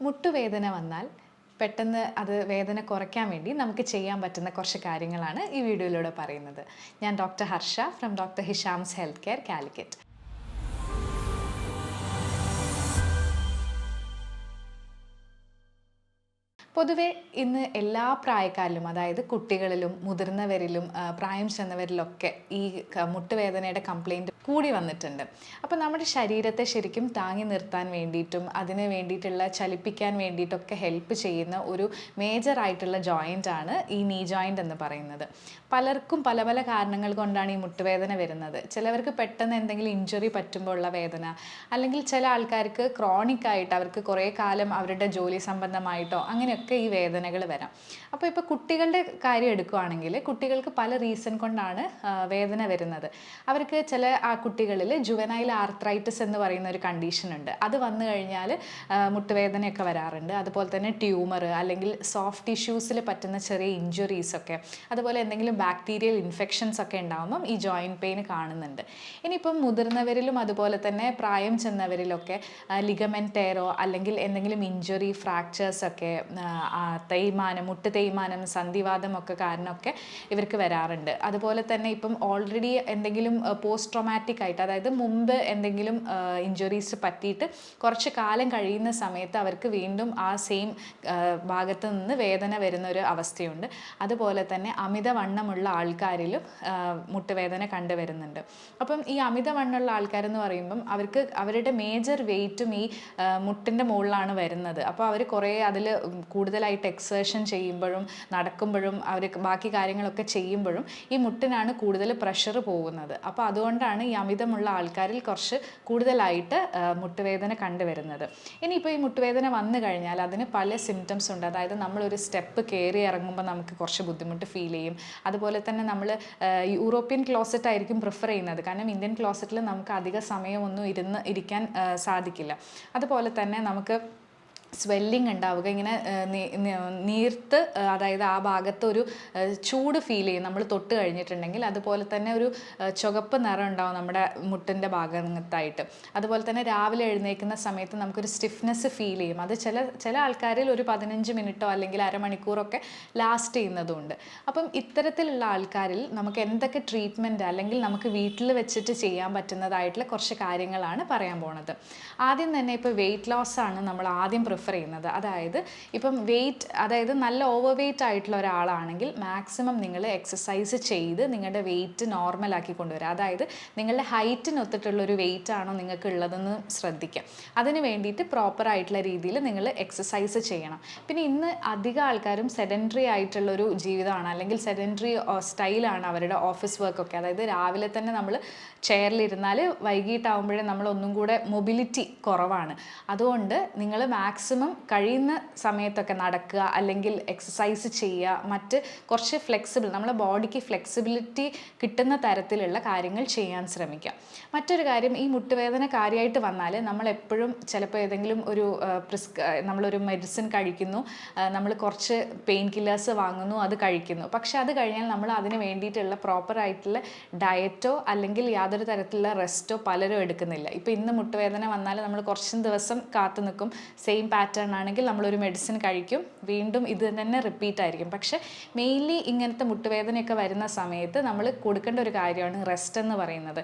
മുട്ടുവേദന വന്നാൽ പെട്ടെന്ന് അത് വേദന കുറയ്ക്കാൻ വേണ്ടി നമുക്ക് ചെയ്യാൻ പറ്റുന്ന കുറച്ച് കാര്യങ്ങളാണ് ഈ വീഡിയോയിലൂടെ പറയുന്നത്. ഞാൻ doctor Harsha from doctor Hisham's health care Calicut. പൊതുവെ ഇന്ന് എല്ലാ പ്രായക്കാരിലും അതായത് കുട്ടികളിലും മുതിർന്നവരിലും പ്രായം ചെന്നവരിലൊക്കെ ഈ മുട്ടുവേദനയുടെ കംപ്ലൈന്റ് കൂടി വന്നിട്ടുണ്ട്. അപ്പോൾ നമ്മുടെ ശരീരത്തെ ശരിക്കും താങ്ങി നിർത്താൻ വേണ്ടിയിട്ടും അതിന് വേണ്ടിയിട്ടുള്ള ചലിപ്പിക്കാൻ വേണ്ടിയിട്ടൊക്കെ ഹെൽപ്പ് ചെയ്യുന്ന ഒരു മേജർ ആയിട്ടുള്ള ജോയിന്റ് ആണ് ഈ നീ ജോയിന്റ് എന്ന് പറയുന്നത്. പലർക്കും പല പല കാരണങ്ങൾ കൊണ്ടാണ് ഈ മുട്ടുവേദന വരുന്നത്. ചിലവർക്ക് പെട്ടെന്ന് എന്തെങ്കിലും ഇഞ്ചുറി പറ്റുമ്പോൾ ഉള്ള വേദന അല്ലെങ്കിൽ ചില ആൾക്കാർക്ക് ക്രോണിക്കായിട്ട് അവർക്ക് കുറേ കാലം അവരുടെ ജോലി സംബന്ധമായിട്ടോ അങ്ങനെയൊക്കെ ഈ വേദനകൾ വരാം. അപ്പോൾ ഇപ്പോൾ കുട്ടികളുടെ കാര്യം എടുക്കുകയാണെങ്കിൽ കുട്ടികൾക്ക് പല റീസൺ കൊണ്ടാണ് വേദന വരുന്നത്. അവർക്ക് ചില ആ കുട്ടികളിൽ ജുവനൈൽ ആർത്രൈറ്റിസ് എന്ന് പറയുന്ന ഒരു കണ്ടീഷൻ ഉണ്ട്. അത് വന്നു കഴിഞ്ഞാൽ മുട്ടുവേദനയൊക്കെ വരാറുണ്ട്. അതുപോലെ തന്നെ ട്യൂമർ അല്ലെങ്കിൽ സോഫ്റ്റ് ടിഷ്യൂസിൽ പറ്റുന്ന ചെറിയ ഇഞ്ചുറീസ് ഒക്കെ. അതുപോലെ എന്തെങ്കിലും ബാക്ടീരിയൽ ഇൻഫെക്ഷൻസ് ഒക്കെ ഉണ്ടാകുമ്പം ഈ ജോയിന്റ് പെയിൻ കാണുന്നുണ്ട്. ഇനിയിപ്പം മുതിർന്നവരിലും അതുപോലെ തന്നെ പ്രായം ചെന്നവരിലൊക്കെ ലിഗമെന്റേറോ അല്ലെങ്കിൽ എന്തെങ്കിലും ഇഞ്ചുറി ഫ്രാക്ചേഴ്സ് ഒക്കെ തേയ്മാനം മുട്ട തേയ്മാനം സന്ധിവാദം ഒക്കെ കാരണമൊക്കെ ഇവർക്ക് വരാറുണ്ട്. അതുപോലെ തന്നെ ഇപ്പം ഓൾറെഡി എന്തെങ്കിലും പോസ്റ്റ് ട്രോമാറ്റിക് ആയിട്ട് അതായത് മുമ്പ് എന്തെങ്കിലും ഇഞ്ചുറീസ് പറ്റിയിട്ട് കുറച്ച് കാലം കഴിയുന്ന സമയത്ത് അവർക്ക് വീണ്ടും ആ സെയിം ഭാഗത്ത് നിന്ന് വേദന വരുന്ന ഒരു അവസ്ഥയുണ്ട്. അതുപോലെ തന്നെ അമിതവണ്ണമുള്ള ആൾക്കാരിലും മുട്ടുവേദന കണ്ടുവരുന്നുണ്ട്. അപ്പം ഈ അമിതവണ്ണമുള്ള ആൾക്കാരെന്ന് പറയുമ്പം അവർക്ക് അവരുടെ മേജർ വെയിറ്റും ഈ മുട്ടിന്റെ മുകളിലാണ് വരുന്നത്. അപ്പോൾ അവർ കുറേ അതിൽ കൂടുതലായിട്ട് എക്സേഷൻ ചെയ്യുമ്പോഴും നടക്കുമ്പോഴും അവർ ബാക്കി കാര്യങ്ങളൊക്കെ ചെയ്യുമ്പോഴും ഈ മുട്ടിനാണ് കൂടുതൽ പ്രഷർ പോകുന്നത്. അപ്പോൾ അതുകൊണ്ടാണ് ഈ അമിതമുള്ള ആൾക്കാരിൽ കുറച്ച് കൂടുതലായിട്ട് മുട്ടുവേദന കണ്ടുവരുന്നത്. ഇനിയിപ്പോൾ ഈ മുട്ടുവേദന വന്നു കഴിഞ്ഞാൽ അതിന് പല സിംറ്റംസ് ഉണ്ട്. അതായത് നമ്മളൊരു സ്റ്റെപ്പ് കയറി ഇറങ്ങുമ്പോൾ നമുക്ക് കുറച്ച് ബുദ്ധിമുട്ട് ഫീൽ ചെയ്യും. അതുപോലെ തന്നെ നമ്മൾ യൂറോപ്യൻ ക്ലോസറ്റ് ആയിരിക്കും പ്രിഫർ ചെയ്യുന്നത്. കാരണം ഇന്ത്യൻ ക്ലോസറ്റിൽ നമുക്ക് അധിക സമയമൊന്നും ഇരുന്ന് ഇരിക്കാൻ സാധിക്കില്ല. അതുപോലെ തന്നെ നമുക്ക് സ്വെല്ലിംഗ് ഉണ്ടാവുക ഇങ്ങനെ നീർത്ത് അതായത് ആ ഭാഗത്ത് ഒരു ചൂട് ഫീൽ ചെയ്യും. നമ്മൾ തൊട്ട് കഴിഞ്ഞിട്ടുണ്ടെങ്കിൽ അതുപോലെ തന്നെ ഒരു ചുവപ്പ് നിറം ഉണ്ടാവും നമ്മുടെ മുട്ടിന്റെ ഭാഗത്തായിട്ട്. അതുപോലെ തന്നെ രാവിലെ എഴുന്നേൽക്കുന്ന സമയത്ത് നമുക്കൊരു സ്റ്റിഫ്നെസ് ഫീൽ ചെയ്യും. അത് ചില ചില ആൾക്കാരിൽ ഒരു പതിനഞ്ച് മിനിറ്റോ അല്ലെങ്കിൽ അരമണിക്കൂറൊക്കെ ലാസ്റ്റ് ചെയ്യുന്നതുണ്ട്. അപ്പം ഇത്തരത്തിലുള്ള ആൾക്കാരിൽ നമുക്ക് എന്തൊക്കെ ട്രീറ്റ്മെന്റ് അല്ലെങ്കിൽ നമുക്ക് വീട്ടിൽ വെച്ചിട്ട് ചെയ്യാൻ പറ്റുന്നതായിട്ടുള്ള കുറച്ച് കാര്യങ്ങളാണ് പറയാൻ പോണത്. ആദ്യം തന്നെ ഇപ്പോൾ വെയിറ്റ് ലോസ് ആണ് നമ്മൾ ആദ്യം പ്രിഫർ ചെയ്യുന്നത്. അതായത് ഇപ്പം വെയിറ്റ് അതായത് നല്ല ഓവർ വെയിറ്റ് ആയിട്ടുള്ള ഒരാളാണെങ്കിൽ മാക്സിമം നിങ്ങൾ എക്സസൈസ് ചെയ്ത് നിങ്ങളുടെ വെയിറ്റ് നോർമലാക്കി കൊണ്ടുവരിക അതായത് നിങ്ങളുടെ ഹൈറ്റിനൊത്തിട്ടുള്ള ഒരു വെയിറ്റ് ആണോ നിങ്ങൾക്ക് ഉള്ളതെന്ന് ശ്രദ്ധിക്കുക അതിന് വേണ്ടിയിട്ട് പ്രോപ്പർ ആയിട്ടുള്ള രീതിയിൽ നിങ്ങൾ എക്സസൈസ് ചെയ്യണം. പിന്നെ ഇന്ന് അധികം ആൾക്കാരും സെഡന്ററി ആയിട്ടുള്ളൊരു ജീവിതമാണ്. അല്ലെങ്കിൽ സെഡന്ററി സ്റ്റൈലാണ് അവരുടെ ഓഫീസ് വർക്കൊക്കെ അതായത് രാവിലെ തന്നെ നമ്മൾ ചെയറിലിരുന്നാൽ വൈകിട്ടാവുമ്പോഴേ നമ്മൾ ഒന്നും കൂടെ മൊബിലിറ്റി കുറവാണ്. അതുകൊണ്ട് നിങ്ങൾ മാക്സിമം കഴിയുന്ന സമയത്തൊക്കെ നടക്കുക അല്ലെങ്കിൽ എക്സസൈസ് ചെയ്യുക. മറ്റ് കുറച്ച് ഫ്ലെക്സിബിൾ നമ്മുടെ ബോഡിക്ക് ഫ്ലെക്സിബിലിറ്റി കിട്ടുന്ന തരത്തിലുള്ള കാര്യങ്ങൾ ചെയ്യാൻ ശ്രമിക്കുക. മറ്റൊരു കാര്യം ഈ മുട്ടുവേദന കാര്യമായിട്ട് വന്നാൽ നമ്മളെപ്പോഴും ചിലപ്പോൾ ഏതെങ്കിലും ഒരു പ്രിസ്ക് നമ്മളൊരു മെഡിസിൻ കഴിക്കുന്നു നമ്മൾ കുറച്ച് പെയിൻ കില്ലേഴ്സ് വാങ്ങുന്നു അത് കഴിക്കുന്നു. പക്ഷേ അത് കഴിഞ്ഞാൽ നമ്മൾ അതിന് വേണ്ടിയിട്ടുള്ള പ്രോപ്പറായിട്ടുള്ള ഡയറ്റോ അല്ലെങ്കിൽ യാതൊരു തരത്തിലുള്ള റെസ്റ്റോ പലരും എടുക്കുന്നില്ല. ഇപ്പോൾ ഇന്ന് മുട്ടുവേദന വന്നാൽ നമ്മൾ കുറച്ച് ദിവസം കാത്തു നിൽക്കും. സെയിം പാറ്റേൺ ആണെങ്കിൽ നമ്മളൊരു മെഡിസിൻ കഴിക്കും. വീണ്ടും ഇത് തന്നെ റിപ്പീറ്റ് ആയിരിക്കും. പക്ഷേ മെയിൻലി ഇങ്ങനത്തെ മുട്ടുവേദനയൊക്കെ വരുന്ന സമയത്ത് നമ്മൾ കൊടുക്കേണ്ട ഒരു കാര്യമാണ് റെസ്റ്റ് എന്ന് പറയുന്നത്.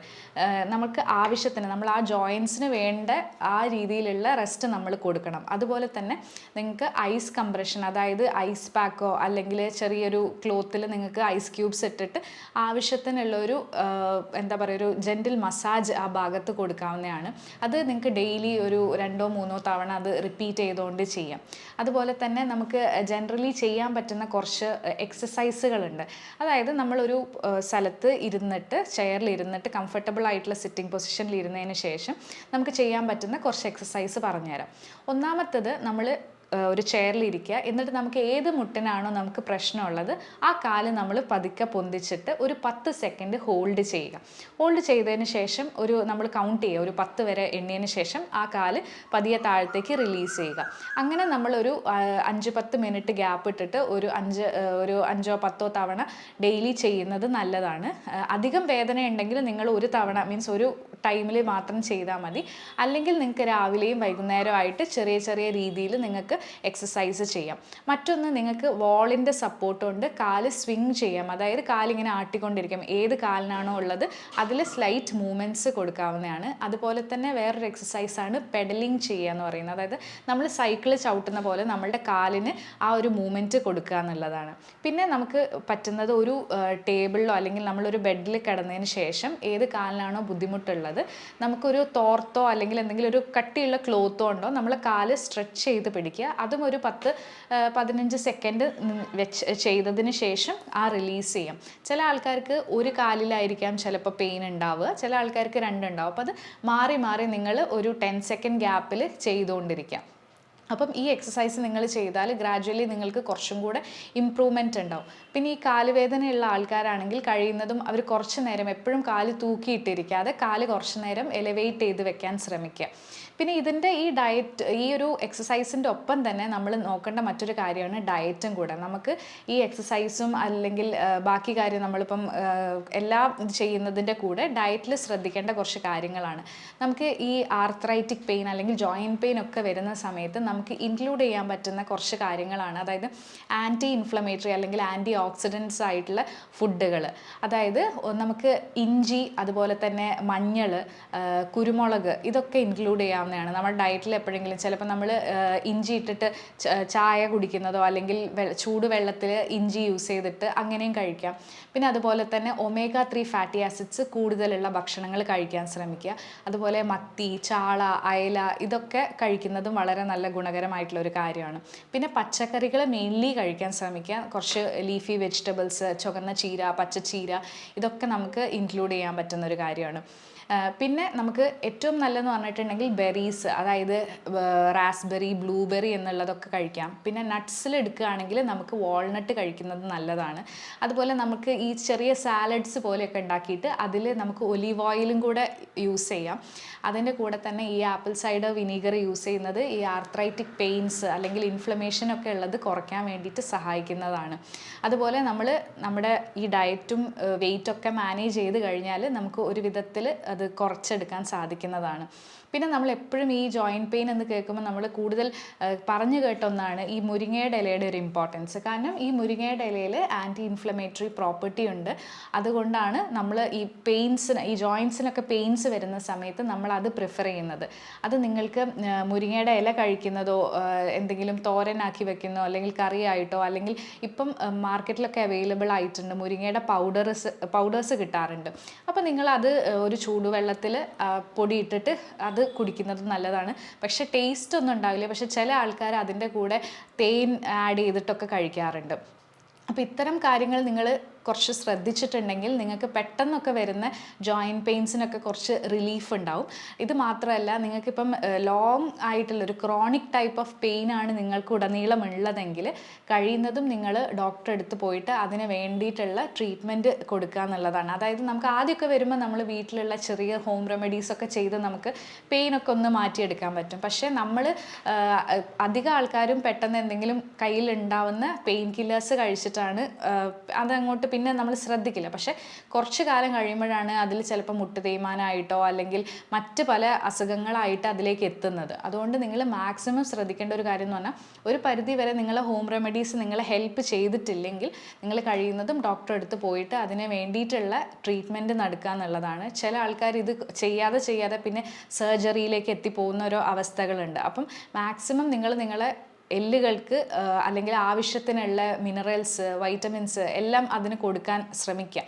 നമുക്ക് ആവശ്യത്തിന് നമ്മൾ ആ ജോയിൻസിന് വേണ്ട ആ രീതിയിലുള്ള റെസ്റ്റ് നമ്മൾ കൊടുക്കണം. അതുപോലെ തന്നെ നിങ്ങൾക്ക് ഐസ് കംപ്രഷൻ അതായത് ഐസ് പാക്കോ അല്ലെങ്കിൽ ചെറിയൊരു ക്ലോത്തിൽ നിങ്ങൾക്ക് ഐസ് ക്യൂബ്സ് ഇട്ടിട്ട് ആവശ്യത്തിനുള്ളൊരു എന്താ പറയുക ഒരു ജെന്റിൽ മസാജ് ആ ഭാഗത്ത് കൊടുക്കാവുന്നതാണ്. അത് നിങ്ങൾക്ക് ഡെയിലി ഒരു രണ്ടോ മൂന്നോ തവണ അത് റിപ്പീറ്റ് ചെയ്തുകൊണ്ട് ചെയ്യാം. അതുപോലെ തന്നെ നമുക്ക് ജനറലി ചെയ്യാൻ പറ്റുന്ന കുറച്ച് എക്സസൈസുകളുണ്ട് അതായത് നമ്മളൊരു സ്ഥലത്ത് ഇരുന്നിട്ട് ചെയറിൽ ഇരുന്നിട്ട് കംഫർട്ടബിൾ ആയിട്ടുള്ള സിറ്റിംഗ് പൊസിഷനിൽ ഇരുന്നതിന് ശേഷം നമുക്ക് ചെയ്യാൻ പറ്റുന്ന കുറച്ച് എക്സസൈസ് പറഞ്ഞുതരാം. ഒന്നാമത്തത് നമ്മൾ ഒരു ചെയറിലിരിക്കുക എന്നിട്ട് നമുക്ക് ഏത് മുട്ടിനാണോ നമുക്ക് പ്രശ്നമുള്ളത് ആ കാൽ നമ്മൾ പതുക്കെ പൊന്തിച്ചിട്ട് ഒരു പത്ത് സെക്കൻഡ് ഹോൾഡ് ചെയ്യുക. ഹോൾഡ് ചെയ്തതിന് ശേഷം ഒരു നമ്മൾ കൗണ്ട് ചെയ്യുക. ഒരു പത്ത് വരെ എണ്ണിയതിന് ശേഷം ആ കാൽ പതിയെ താഴത്തേക്ക് റിലീസ് ചെയ്യുക. അങ്ങനെ നമ്മളൊരു അഞ്ച് പത്ത് മിനിറ്റ് ഗ്യാപ്പ് ഇട്ടിട്ട് ഒരു അഞ്ച് ഒരു അഞ്ചോ പത്തോ തവണ ഡെയിലി ചെയ്യുന്നത് നല്ലതാണ്. അധികം വേദന ഉണ്ടെങ്കിൽ നിങ്ങൾ ഒരു തവണ മീൻസ് ഒരു ടൈമിൽ മാത്രം ചെയ്താൽ മതി. അല്ലെങ്കിൽ നിങ്ങൾക്ക് രാവിലെയും വൈകുന്നേരമായിട്ട് ചെറിയ ചെറിയ രീതിയിൽ നിങ്ങൾക്ക് എക്സസൈസ് ചെയ്യാം. മറ്റൊന്ന് നിങ്ങൾക്ക് വാളിന്റെ സപ്പോർട്ട് കൊണ്ട് കാൽ സ്വിങ് ചെയ്യാം. അതായത് കാലിങ്ങനെ ആട്ടിക്കൊണ്ടിരിക്കാം. ഏത് കാലിനാണോ ഉള്ളത് അതിൽ സ്ലൈറ്റ് മൂവ്മെന്റ്സ് കൊടുക്കാവുന്നതാണ്. അതുപോലെ തന്നെ വേറൊരു എക്സസൈസാണ് പെഡലിങ് ചെയ്യുക എന്ന് പറയുന്നത്. അതായത് നമ്മൾ സൈക്കിൾ ചവിട്ടുന്ന പോലെ നമ്മളുടെ കാലിന് ആ ഒരു മൂവ്മെന്റ് കൊടുക്കുക എന്നുള്ളതാണ്. പിന്നെ നമുക്ക് പറ്റുന്നത് ഒരു ടേബിളിലോ അല്ലെങ്കിൽ നമ്മളൊരു ബെഡിൽ കിടന്നതിന് ശേഷം ഏത് കാലിനാണോ ബുദ്ധിമുട്ടുള്ളത് നമുക്കൊരു തോർത്തോ അല്ലെങ്കിൽ എന്തെങ്കിലും ഒരു കട്ടിയുള്ള ക്ലോത്തോ ഉണ്ടോ നമ്മൾ കാൽ സ്ട്രെച്ച് ചെയ്ത് പിടിക്കുക. അതും ഒരു പത്ത് പതിനഞ്ച് സെക്കൻഡ് വെച്ച് ചെയ്തതിന് ശേഷം ആ റിലീസ് ചെയ്യാം. ചില ആൾക്കാർക്ക് ഒരു കാലിലായിരിക്കാം ചിലപ്പോൾ പെയിൻ ഉണ്ടാവുക. ചില ആൾക്കാർക്ക് രണ്ടുണ്ടാവും. അപ്പോൾ അത് മാറി മാറി നിങ്ങൾ ഒരു ടെൻ സെക്കൻഡ് ഗ്യാപ്പിൽ ചെയ്തുകൊണ്ടിരിക്കാം അപ്പം ഈ എക്സസൈസ് നിങ്ങൾ ചെയ്താൽ ഗ്രാജ്വലി നിങ്ങൾക്ക് കുറച്ചും കൂടെ ഇമ്പ്രൂവ്മെന്റ് ഉണ്ടാവും. പിന്നെ ഈ കാലുവേദനയുള്ള ആൾക്കാരാണെങ്കിൽ കഴിയുന്നതും അവർ കുറച്ച് നേരം എപ്പോഴും കാൽ തൂക്കിയിട്ടിരിക്കാതെ കാൽ കുറച്ച് നേരം എലവേറ്റ് ചെയ്ത് വെക്കാൻ ശ്രമിക്കുക. പിന്നെ ഇതിന്റെ ഈ ഡയറ്റ് ഈ ഒരു എക്സസൈസിന്റെ ഒപ്പം തന്നെ നമ്മൾ നോക്കേണ്ട മറ്റൊരു കാര്യമാണ് ഡയറ്റും കൂടെ. നമുക്ക് ഈ എക്സസൈസും അല്ലെങ്കിൽ ബാക്കി കാര്യം നമ്മളിപ്പം എല്ലാം ചെയ്യുന്നതിന്റെ കൂടെ ഡയറ്റിൽ ശ്രദ്ധിക്കേണ്ട കുറച്ച് കാര്യങ്ങളാണ്. നമുക്ക് ഈ ആർത്രൈറ്റിക് പെയിൻ അല്ലെങ്കിൽ ജോയിന്റ് പെയിൻ ഒക്കെ വരുന്ന സമയത്ത് നമുക്ക് ഇൻക്ലൂഡ് ചെയ്യാൻ പറ്റുന്ന കുറച്ച് കാര്യങ്ങളാണ്. അതായത് ആന്റി ഇൻഫ്ലമേറ്ററി അല്ലെങ്കിൽ ആന്റി ഓക്സിഡൻസ് ആയിട്ടുള്ള ഫുഡുകൾ അതായത് നമുക്ക് ഇഞ്ചി അതുപോലെ തന്നെ മഞ്ഞൾ കുരുമുളക് ഇതൊക്കെ ഇൻക്ലൂഡ് ചെയ്യാവുന്നതാണ്. നമ്മുടെ ഡയറ്റിൽ എപ്പോഴെങ്കിലും ചിലപ്പോൾ നമ്മൾ ഇഞ്ചി ഇട്ടിട്ട് ചായ കുടിക്കുന്നതോ അല്ലെങ്കിൽ ചൂട് വെള്ളത്തിൽ ഇഞ്ചി യൂസ് ചെയ്തിട്ട് അങ്ങനെയും കഴിക്കാം. പിന്നെ അതുപോലെ തന്നെ ഒമേഗ ത്രീ ഫാറ്റി ആസിഡ്സ് കൂടുതലുള്ള ഭക്ഷണങ്ങൾ കഴിക്കാൻ ശ്രമിക്കുക. അതുപോലെ മത്തി ചാള അയല ഇതൊക്കെ കഴിക്കുന്നതും വളരെ നല്ല ഗുണകരമായിട്ടുള്ള ഒരു കാര്യമാണ്. പിന്നെ പച്ചക്കറികൾ മെയിൻലി കഴിക്കാൻ ശ്രമിക്കുക. കുറച്ച് ലീഫി വെജിറ്റബിൾസ് ചുവന്ന ചീര പച്ചച്ചീര ഇതൊക്കെ നമുക്ക് ഇൻക്ലൂഡ് ചെയ്യാൻ പറ്റുന്ന ഒരു കാര്യമാണ്. പിന്നെ നമുക്ക് ഏറ്റവും നല്ലതെന്ന് പറഞ്ഞിട്ടുണ്ടെങ്കിൽ ബെറീസ് അതായത് റാസ്ബെറി ബ്ലൂബെറി എന്നുള്ളതൊക്കെ കഴിക്കാം. പിന്നെ നട്ട്സിൽ എടുക്കുകയാണെങ്കിൽ നമുക്ക് വാൾനട്ട് കഴിക്കുന്നത് നല്ലതാണ്. അതുപോലെ നമുക്ക് ഈ ചെറിയ സാലഡ്സ് പോലെയൊക്കെ ഉണ്ടാക്കിയിട്ട് അതിൽ നമുക്ക് ഒലീവ് ഓയിലും കൂടെ യൂസ് ചെയ്യാം. അതിന്റെ കൂടെ തന്നെ ഈ ആപ്പിൾ സൈഡർ വിനീഗർ യൂസ് ചെയ്യുന്നത് ഈ ആർത്രൈറ്റിക് പെയിൻസ് അല്ലെങ്കിൽ ഇൻഫ്ലമേഷൻ ഒക്കെ ഉള്ളത് കുറയ്ക്കാൻ വേണ്ടിയിട്ട് സഹായിക്കുന്നതാണ്. അതുപോലെ നമ്മൾ നമ്മുടെ ഈ ഡയറ്റും വെയിറ്റൊക്കെ മാനേജ് ചെയ്ത് കഴിഞ്ഞാൽ നമുക്ക് ഒരു വിധത്തിൽ അത് കുറച്ചെടുക്കാൻ സാധിക്കുന്നതാണ്. പിന്നെ നമ്മൾ എപ്പോഴും ഈ ജോയിന്റ് പെയിൻ എന്ന് കേൾക്കുമ്പോൾ നമ്മൾ കൂടുതൽ പറഞ്ഞു കേട്ടൊന്നാണ് ഈ മുരിങ്ങയുടെ ഇലയുടെ ഒരു ഇമ്പോർട്ടൻസ് കാരണം ഈ മുരിങ്ങയുടെ ഇലയിൽ ആന്റി ഇൻഫ്ലമേറ്ററി പ്രോപ്പർട്ടി ഉണ്ട്. അതുകൊണ്ടാണ് നമ്മൾ ഈ പെയിൻസിന് ഈ ജോയിൻസിനൊക്കെ പെയിൻസ് വരുന്ന സമയത്ത് നമ്മൾ അത് പ്രിഫർ ചെയ്യുന്നത്. അത് നിങ്ങൾക്ക് മുരിങ്ങയുടെ ഇല കഴിക്കുന്നതോ എന്തെങ്കിലും തോരനാക്കി വെക്കുന്നോ അല്ലെങ്കിൽ കറി ആയിട്ടോ അല്ലെങ്കിൽ ഇപ്പം മാർക്കറ്റിലൊക്കെ അവൈലബിൾ ആയിട്ടുണ്ട്. മുരിങ്ങയുടെ പൗഡേഴ്സ് പൗഡേഴ്സ് കിട്ടാറുണ്ട്. അപ്പോൾ നിങ്ങൾ അത് ഒരു ചൂടുവെള്ളത്തിൽ പൊടിയിട്ടിട്ട് അത് കുടിക്കുന്നത് നല്ലതാണ്. പക്ഷേ ടേസ്റ്റ് ഒന്നും ഉണ്ടാവില്ല. പക്ഷേ ചില ആൾക്കാർ അതിന്റെ കൂടെ തേൻ ആഡ് ചെയ്തിട്ടൊക്കെ കഴിക്കാറുണ്ട്. അപ്പോൾ ഇത്തരം കാര്യങ്ങൾ നിങ്ങൾ കുറച്ച് ശ്രദ്ധിച്ചിട്ടുണ്ടെങ്കിൽ നിങ്ങൾക്ക് പെട്ടെന്നൊക്കെ വരുന്ന ജോയിന്റ് പെയിൻസിനൊക്കെ കുറച്ച് റിലീഫ് ഉണ്ടാവും. ഇത് മാത്രമല്ല നിങ്ങൾക്കിപ്പം ലോങ് ആയിട്ടുള്ള ഒരു ക്രോണിക് ടൈപ്പ് ഓഫ് പെയിൻ ആണ് നിങ്ങൾക്ക് ഉടനീളം ഉള്ളതെങ്കിൽ കഴിയുന്നതും നിങ്ങൾ ഡോക്ടറെ അടുത്ത് പോയിട്ട് അതിന് വേണ്ടിയിട്ടുള്ള ട്രീറ്റ്മെന്റ് കൊടുക്കുക എന്നുള്ളതാണ്. അതായത് നമുക്ക് ആദ്യമൊക്കെ വരുമ്പോൾ നമ്മൾ വീട്ടിലുള്ള ചെറിയ ഹോം റെമഡീസൊക്കെ ചെയ്ത് നമുക്ക് പെയിനൊക്കെ ഒന്ന് മാറ്റിയെടുക്കാൻ പറ്റും. പക്ഷേ നമ്മൾ അധികം ആൾക്കാരും പെട്ടെന്ന് എന്തെങ്കിലും കയ്യിലുണ്ടാവുന്ന പെയിൻ കില്ലേഴ്സ് കഴിച്ചിട്ടാണ് അതങ്ങോട്ട് പിന്നെ നമ്മൾ ശ്രദ്ധിക്കില്ല. പക്ഷേ കുറച്ച് കാലം കഴിയുമ്പോഴാണ് അതിൽ ചിലപ്പോൾ മുട്ട് തേയ്മാനായിട്ടോ അല്ലെങ്കിൽ മറ്റ് പല അസുഖങ്ങളായിട്ട് അതിലേക്ക് എത്തുന്നത്. അതുകൊണ്ട് നിങ്ങൾ മാക്സിമം ശ്രദ്ധിക്കേണ്ട ഒരു കാര്യം എന്ന് പറഞ്ഞാൽ ഒരു പരിധി വരെ നിങ്ങൾ ഹോം റെമഡീസ് നിങ്ങളെ ഹെൽപ്പ് ചെയ്തിട്ടില്ലെങ്കിൽ നിങ്ങൾ കഴിയുന്നതും ഡോക്ടറെ അടുത്ത് പോയിട്ട് അതിന് വേണ്ടിയിട്ടുള്ള ട്രീറ്റ്മെന്റ് നടക്കുക എന്നുള്ളതാണ്. ചില ആൾക്കാർ ഇത് ചെയ്യാതെ ചെയ്യാതെ പിന്നെ സർജറിയിലേക്ക് എത്തിപ്പോകുന്ന ഓരോ അവസ്ഥകളുണ്ട്. അപ്പം മാക്സിമം നിങ്ങൾ നിങ്ങളെ എല്ലുകൾക്ക് അല്ലെങ്കിൽ ആവശ്യത്തിനുള്ള മിനറൽസ് വൈറ്റമിൻസ് എല്ലാം അതിന് കൊടുക്കാൻ ശ്രമിക്കുക.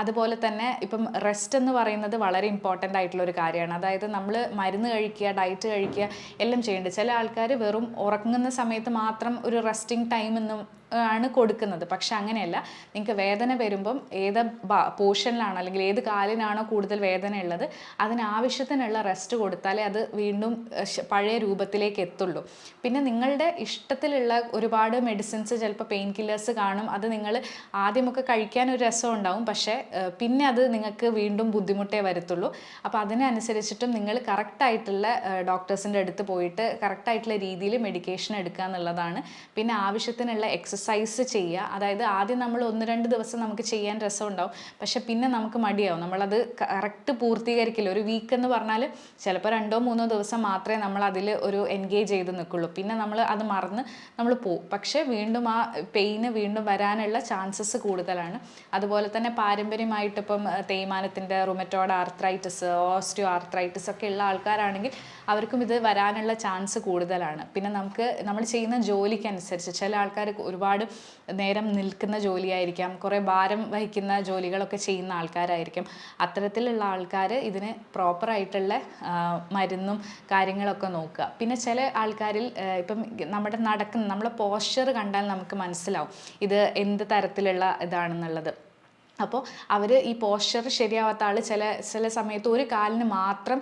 അതുപോലെ തന്നെ ഇപ്പം റെസ്റ്റ് എന്ന് പറയുന്നത് വളരെ ഇമ്പോർട്ടന്റ് ആയിട്ടുള്ള ഒരു കാര്യമാണ്. അതായത് നമ്മൾ മരുന്ന് കഴിക്കുക ഡയറ്റ് കഴിക്കുക എല്ലാം ചെയ്യേണ്ടത്. ചില ആൾക്കാർ വെറും ഉറങ്ങുന്ന സമയത്ത് മാത്രം ഒരു റെസ്റ്റിംഗ് ടൈം എന്നും ആണ് കൊടുക്കുന്നത്. പക്ഷെ അങ്ങനെയല്ല. നിങ്ങൾക്ക് വേദന വരുമ്പം ഏത് പോർഷനിലാണോ അല്ലെങ്കിൽ ഏത് കാലിനാണോ കൂടുതൽ വേദന ഉള്ളത് അതിനാവശ്യത്തിനുള്ള റെസ്റ്റ് കൊടുത്താലേ അത് വീണ്ടും പഴയ രൂപത്തിലേക്ക് എത്തുള്ളൂ. പിന്നെ നിങ്ങളുടെ ഇഷ്ടത്തിലുള്ള ഒരുപാട് മെഡിസിൻസ് ചിലപ്പോൾ പെയിൻ കില്ലേഴ്സ് കാണും. അത് നിങ്ങൾ ആദ്യമൊക്കെ കഴിക്കാൻ ഒരു രസം ഉണ്ടാവും. പക്ഷേ പിന്നെ അത് നിങ്ങൾക്ക് വീണ്ടും ബുദ്ധിമുട്ടേ വരത്തുള്ളൂ. അപ്പോൾ അതിനനുസരിച്ചിട്ടും നിങ്ങൾ കറക്റ്റായിട്ടുള്ള ഡോക്ടേഴ്സിന്റെ അടുത്ത് പോയിട്ട് കറക്റ്റായിട്ടുള്ള രീതിയിൽ മെഡിക്കേഷൻ എടുക്കുക എന്നുള്ളതാണ്. പിന്നെ ആവശ്യത്തിനുള്ള എക്സസൈസ് ചെയ്യുക. അതായത് ആദ്യം നമ്മൾ ഒന്ന് രണ്ട് ദിവസം നമുക്ക് ചെയ്യാൻ രസമുണ്ടാവും. പക്ഷെ പിന്നെ നമുക്ക് മടിയാവും. നമ്മളത് കറക്റ്റ് പൂർത്തീകരിക്കില്ല. ഒരു വീക്ക് എന്ന് പറഞ്ഞാൽ ചിലപ്പോൾ രണ്ടോ മൂന്നോ ദിവസം മാത്രമേ നമ്മൾ അതിൽ ഒരു എൻഗേജ് ചെയ്ത് നിൽക്കുള്ളൂ. പിന്നെ നമ്മൾ അത് മറന്ന് നമ്മൾ പോവും. പക്ഷേ വീണ്ടും ആ പെയിന് വീണ്ടും വരാനുള്ള ചാൻസസ് കൂടുതലാണ്. അതുപോലെ തന്നെ പാരമ്പര്യമായിട്ട് ഇപ്പം ഏഹ്, തേയ്മാനത്തിന്റെ റുമറ്റോഡ് ആർത്രൈറ്റിസ് ഓസ്റ്റിയോ ആർത്രൈറ്റിസ് ഒക്കെ ഉള്ള ആൾക്കാരാണെങ്കിൽ അവർക്കും ഇത് വരാനുള്ള ചാൻസ് കൂടുതലാണ്. പിന്നെ നമുക്ക് നമ്മൾ ചെയ്യുന്ന ജോലിക്കനുസരിച്ച് ചില ആൾക്കാർ ഒരുപാട് നേരം നിൽക്കുന്ന ജോലിയായിരിക്കാം. കുറേ ഭാരം വഹിക്കുന്ന ജോലികളൊക്കെ ചെയ്യുന്ന ആൾക്കാരായിരിക്കും. അത്തരത്തിലുള്ള ആൾക്കാർ ഇതിന് പ്രോപ്പറായിട്ടുള്ള മരുന്നും കാര്യങ്ങളൊക്കെ നോക്കുക. പിന്നെ ചില ആൾക്കാരിൽ ഇപ്പം നമ്മുടെ നടക്കുന്ന നമ്മളെ പോസ്ചർ കണ്ടാൽ നമുക്ക് മനസ്സിലാവും. ഇത് എന്ത് തരത്തിലുള്ള ഇതാണെന്നുള്ളത്. അപ്പോൾ അവർ ഈ പോസ്ചർ ശരിയാവാത്ത ആൾ ചില ചില സമയത്ത് ഒരു കാലിന് മാത്രം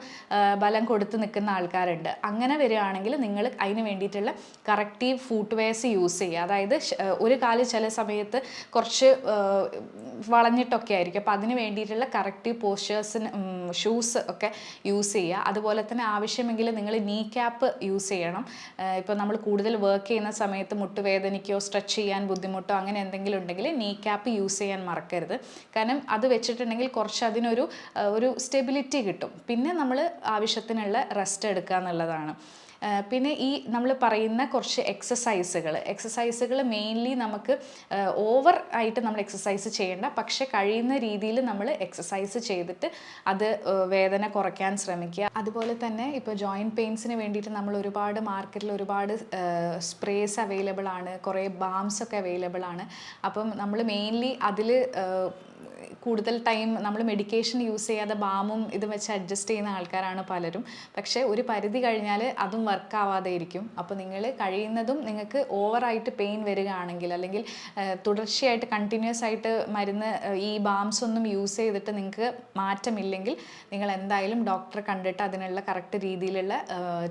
ബലം കൊടുത്ത് നിൽക്കുന്ന ആൾക്കാരുണ്ട്. അങ്ങനെ വരികയാണെങ്കിൽ നിങ്ങൾ അതിന് വേണ്ടിയിട്ടുള്ള കറക്റ്റീവ് ഫുഡ് വെയർസ് യൂസ് ചെയ്യുക. അതായത് ഒരു കാൽ ചില സമയത്ത് കുറച്ച് വളഞ്ഞിട്ടൊക്കെ ആയിരിക്കും. അപ്പോൾ അതിന് വേണ്ടിയിട്ടുള്ള കറക്റ്റീവ് പോസ്റ്റേഴ്സിന് ഷൂസ് ഒക്കെ യൂസ് ചെയ്യുക. അതുപോലെ തന്നെ ആവശ്യമെങ്കിൽ നിങ്ങൾ നീ ക്യാപ്പ് യൂസ് ചെയ്യണം. ഇപ്പോൾ നമ്മൾ കൂടുതൽ വർക്ക് ചെയ്യുന്ന സമയത്ത് മുട്ടുവേദനയ്ക്കോ സ്ട്രെച്ച് ചെയ്യാൻ ബുദ്ധിമുട്ടോ അങ്ങനെ എന്തെങ്കിലും ഉണ്ടെങ്കിൽ നീ ക്യാപ്പ് യൂസ് ചെയ്യാൻ മറക്കരുത്. കാരണം അത് വെച്ചിട്ടുണ്ടെങ്കിൽ കുറച്ച് അതിനൊരു ഒരു സ്റ്റെബിലിറ്റി കിട്ടും. പിന്നെ നമ്മൾ ആവശ്യത്തിനുള്ള റെസ്റ്റ് എടുക്കുക എന്നുള്ളതാണ്. പിന്നെ ഈ നമ്മൾ പറയുന്ന കുറച്ച് എക്സസൈസുകൾ എക്സസൈസുകൾ മെയിൻലി നമുക്ക് ഓവർ ആയിട്ട് നമ്മൾ എക്സസൈസ് ചെയ്യേണ്ട. പക്ഷെ കഴിയുന്ന രീതിയിൽ നമ്മൾ എക്സസൈസ് ചെയ്തിട്ട് അത് വേദന കുറയ്ക്കാൻ ശ്രമിക്കുക. അതുപോലെ തന്നെ ഇപ്പോൾ ജോയിന്റ് പെയിൻസിന് വേണ്ടിയിട്ട് നമ്മൾ ഒരുപാട് മാർക്കറ്റിൽ ഒരുപാട് സ്പ്രേസ് അവൈലബിൾ ആണ്. കുറേ ബാംസ് ഒക്കെ അവൈലബിൾ ആണ്. അപ്പം നമ്മൾ മെയിൻലി അതിൽ കൂടുതൽ ടൈം നമ്മൾ മെഡിക്കേഷൻ യൂസ് ചെയ്യാതെ ബാമും ഇതും വെച്ച് അഡ്ജസ്റ്റ് ചെയ്യുന്ന ആൾക്കാരാണ് പലരും. പക്ഷേ ഒരു പരിധി കഴിഞ്ഞാൽ അതും വർക്ക് ആവാതെ ഇരിക്കും. അപ്പോൾ നിങ്ങൾ കഴിയുന്നതും നിങ്ങൾക്ക് ഓവറായിട്ട് പെയിൻ വരികയാണെങ്കിൽ അല്ലെങ്കിൽ തുടർച്ചയായിട്ട് കണ്ടിന്യൂസ് ആയിട്ട് മരുന്ന് ഈ ബാംസ് ഒന്നും യൂസ് ചെയ്തിട്ട് നിങ്ങൾക്ക് മാറ്റമില്ലെങ്കിൽ നിങ്ങൾ എന്തായാലും ഡോക്ടറെ കണ്ടിട്ട് അതിനുള്ള കറക്റ്റ് രീതിയിലുള്ള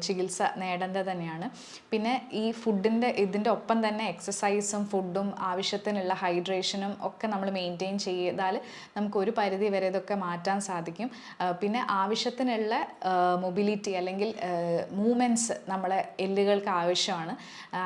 ചികിത്സ നേടേണ്ടത് തന്നെയാണ്. പിന്നെ ഈ ഫുഡിന്റെ ഇതിന്റെ ഒപ്പം തന്നെ എക്സസൈസും ഫുഡും ആവശ്യത്തിനുള്ള ഹൈഡ്രേഷനും ഒക്കെ നമ്മൾ മെയിന്റെയിൻ ചെയ്താൽ നമുക്ക് ഒരു പരിധി വരെ ഇതൊക്കെ മാറ്റാൻ സാധിക്കും. പിന്നെ ആവശ്യത്തിനുള്ള മൊബിലിറ്റി അല്ലെങ്കിൽ മൂമെന്റ്സ് നമ്മളെ എല്ലുകൾക്ക് ആവശ്യമാണ്.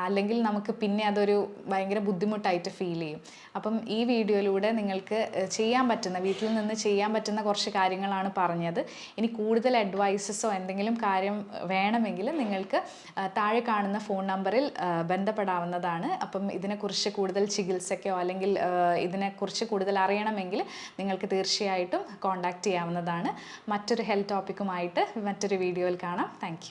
അല്ലെങ്കിൽ നമുക്ക് പിന്നെ അതൊരു ഭയങ്കര ബുദ്ധിമുട്ടായിട്ട് ഫീൽ ചെയ്യും. അപ്പം ഈ വീഡിയോയിലൂടെ നിങ്ങൾക്ക് ചെയ്യാൻ പറ്റുന്ന വീട്ടിൽ നിന്ന് ചെയ്യാൻ പറ്റുന്ന കുറച്ച് കാര്യങ്ങളാണ് പറഞ്ഞത്. ഇനി കൂടുതൽ അഡ്വൈസസോ എന്തെങ്കിലും കാര്യം വേണമെങ്കിൽ നിങ്ങൾക്ക് താഴെ കാണുന്ന ഫോൺ നമ്പറിൽ ബന്ധപ്പെടാവുന്നതാണ്. അപ്പം ഇതിനെക്കുറിച്ച് കൂടുതൽ ചികിത്സയ്ക്കോ അല്ലെങ്കിൽ ഇതിനെക്കുറിച്ച് കൂടുതൽ അറിയണമെങ്കിൽ നിങ്ങൾക്ക് തീർച്ചയായിട്ടും കോൺടാക്റ്റ് ചെയ്യാവുന്നതാണ്. മറ്റൊരു ഹെൽത്ത് ടോപ്പിക്കുമായിട്ട് മറ്റൊരു വീഡിയോയിൽ കാണാം. താങ്ക്